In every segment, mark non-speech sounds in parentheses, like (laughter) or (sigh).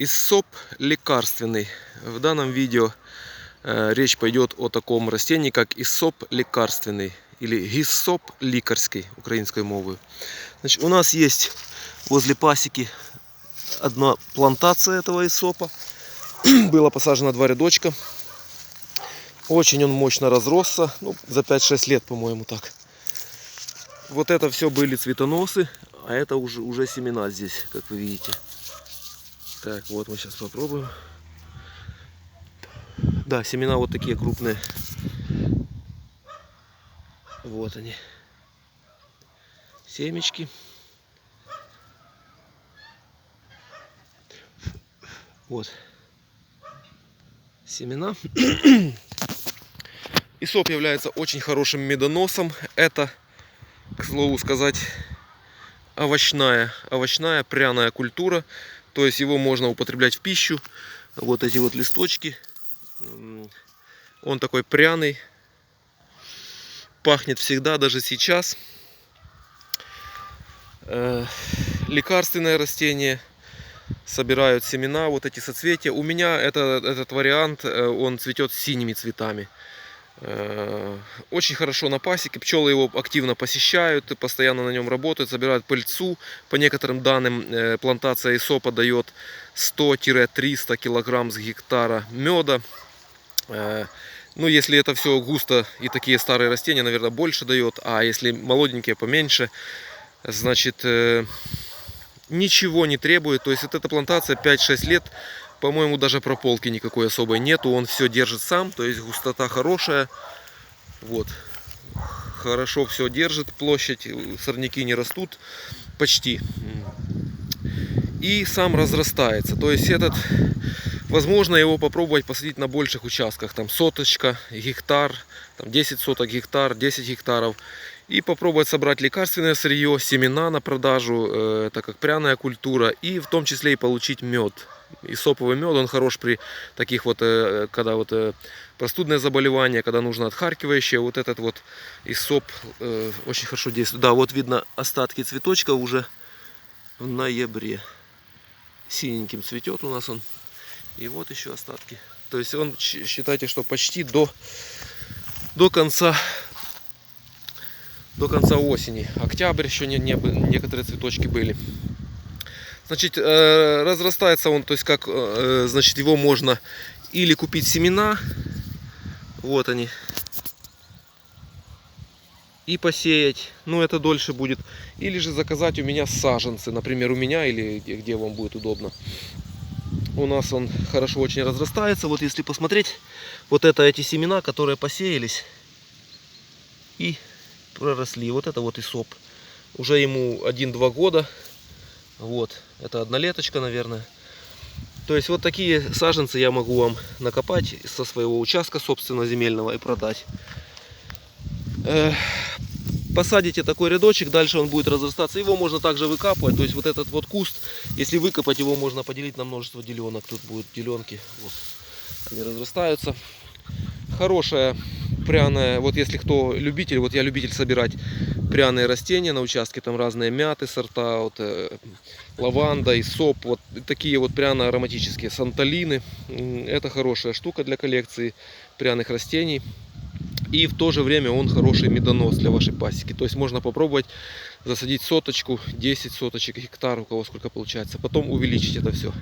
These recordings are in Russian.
Иссоп лекарственный. В данном видео э, речь пойдет о таком растении, как иссоп лекарственный или гиссоп лікарський українською мовою. Значит, у нас есть возле пасеки одна плантация этого иссопа. (clears throat) Было посажено два рядочка. Очень он мощно разросся. Ну, за 5-6 лет, по-моему, так. Вот это все были цветоносы, а это уже, уже семена здесь, как вы видите. Так, вот мы сейчас попробуем. Да, семена вот такие крупные. Вот они. Семечки. Вот. Семена. (clears throat) Исоп является очень хорошим медоносом. Это, к слову сказать, овощная, овощная пряная культура. То есть его можно употреблять в пищу. Вот эти вот листочки. Он такой пряный. Пахнет всегда, даже сейчас. Э, лекарственное растение. Собирают семена, вот эти соцветия. У меня это, этот вариант, э, он цветет синими цветами. Э, очень хорошо на пасеке, пчелы его активно посещают, постоянно на нем работают, собирают пыльцу. По некоторым данным, э, плантация исопа дает 100-300 килограмм с гектара меда. Э, ну, если это все густо и такие старые растения, наверное, больше дает. А если молоденькие, поменьше, значит, ничего не требует. То есть, вот эта плантация 5-6 лет по-моему, даже прополки никакой особой нету. Он все держит сам, то есть густота хорошая. Вот. Хорошо все держит, площадь, сорняки не растут почти. И сам разрастается. То есть этот, возможно его попробовать посадить на больших участках. Там соточка, гектар, там 10 соток гектар, 10 гектаров. И попробовать собрать лекарственное сырье, семена на продажу, э, так как пряная культура. И в том числе и получить мед и соповый мед, он хорош при таких вот, э, когда вот э, простудное заболевание, когда нужно отхаркивающее, вот этот вот исоп э, очень хорошо действует. Да, вот видно остатки цветочка уже в ноябре. Синеньким цветет у нас он. И вот еще остатки. То есть он, считайте, что почти до, до конца до конца осени. Октябрь еще не, не, некоторые цветочки были. Значит, э, разрастается он, то есть как, э, значит, его можно или купить семена, вот они, и посеять, ну это дольше будет, или же заказать у меня саженцы, например, у меня или где вам будет удобно. У нас он хорошо очень разрастается, вот если посмотреть, вот это эти семена, которые посеялись и проросли, вот это вот и соп. Уже ему 1-2 года, вот, это однолеточка, наверное. То есть вот такие саженцы я могу вам накопать со своего участка, собственно, земельного и продать. Посадите такой рядочек, дальше он будет разрастаться. Его можно также выкапывать. То есть вот этот вот куст, если выкопать его, можно поделить на множество деленок. Тут будут деленки. Вот. Они разрастаются. Хорошая пряная, вот если кто любитель, вот я любитель собирать пряные растения на участке, там разные мяты сорта, вот э, лаванда и соп, вот такие вот пряно-ароматические санталины. Это хорошая штука для коллекции пряных растений. И в то же время он хороший медонос для вашей пасеки. То есть можно попробовать засадить соточку, 10 соточек, гектар, у кого сколько получается. Потом увеличить это все.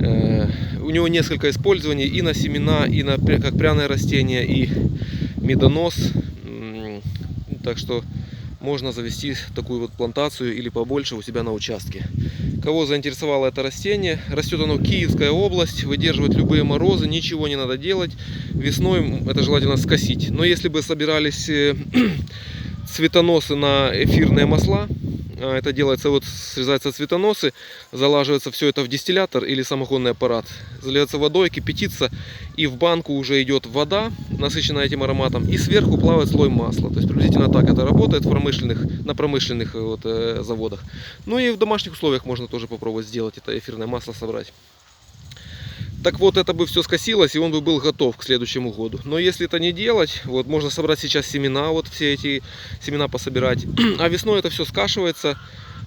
Э, у него несколько использований и на семена, и на как пряное растение, и медонос. Так что можно завести такую вот плантацию или побольше у себя на участке. Кого заинтересовало это растение, растет оно Киевская область, выдерживает любые морозы, ничего не надо делать. Весной это желательно скосить. Но если бы собирались э, (clears throat) цветоносы на эфирные масла, это делается, вот срезаются цветоносы, залаживается все это в дистиллятор или самогонный аппарат. Заливается водой, кипятится, и в банку уже идет вода, насыщенная этим ароматом, и сверху плавает слой масла. То есть приблизительно так это работает в промышленных, на промышленных э, вот, э, заводах. Ну и в домашних условиях можно тоже попробовать сделать это эфирное масло собрать. Так вот, это бы все скосилось, и он бы был готов к следующему году. Но если это не делать, вот можно собрать сейчас семена, вот все эти семена пособирать. (clears throat) А весной это все скашивается,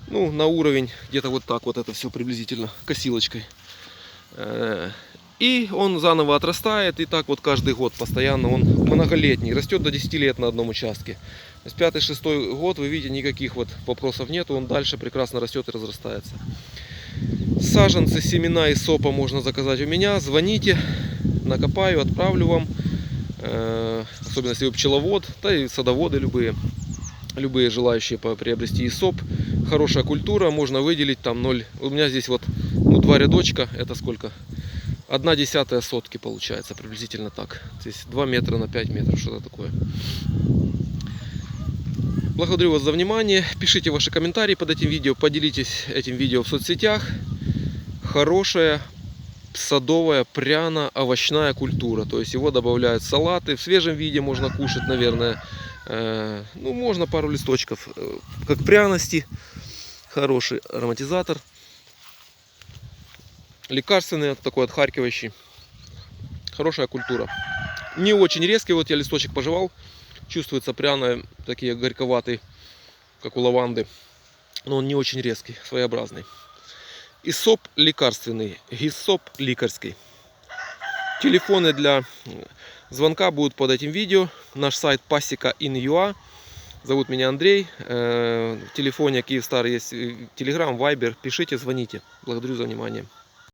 ну, на уровень, где-то вот так вот это все приблизительно, косилочкой. Э, И он заново отрастает, и так вот каждый год постоянно он многолетний, растет до 10 лет на одном участке. То есть пятый-шестой год, вы видите, никаких вот вопросов нету, он дальше прекрасно растет и разрастается. Саженцы, семена и сопа можно заказать у меня, звоните, накопаю, отправлю вам. Э, Особенно если вы пчеловод, да и садоводы любые, любые желающие приобрести ИСОП. Хорошая культура, можно выделить там 0. У меня здесь вот ну, два рядочка, это сколько? Одна десятая сотки получается, приблизительно так. То есть 2 метра на 5 метров, что-то такое. Благодарю вас за внимание. Пишите ваши комментарии под этим видео, поделитесь этим видео в соцсетях. Хорошая садовая пряно-овощная культура. То есть его добавляют салаты. В свежем виде можно кушать, наверное. Э, Ну, можно пару листочков. э, Как пряности. Хороший ароматизатор. Лекарственный, такой отхаркивающий. Хорошая культура. Не очень резкий. Вот я листочек пожевал. Чувствуется пряно, такие горьковатый, как у лаванды. Но он не очень резкий, своеобразный. Исоп лекарственный, гисоп лекарский. Телефоны для звонка будут под этим видео. Наш сайт пасека in.ua. Зовут меня Андрей. В телефоне Киевстар есть Телеграм, Вайбер. Пишите, звоните. Благодарю за внимание.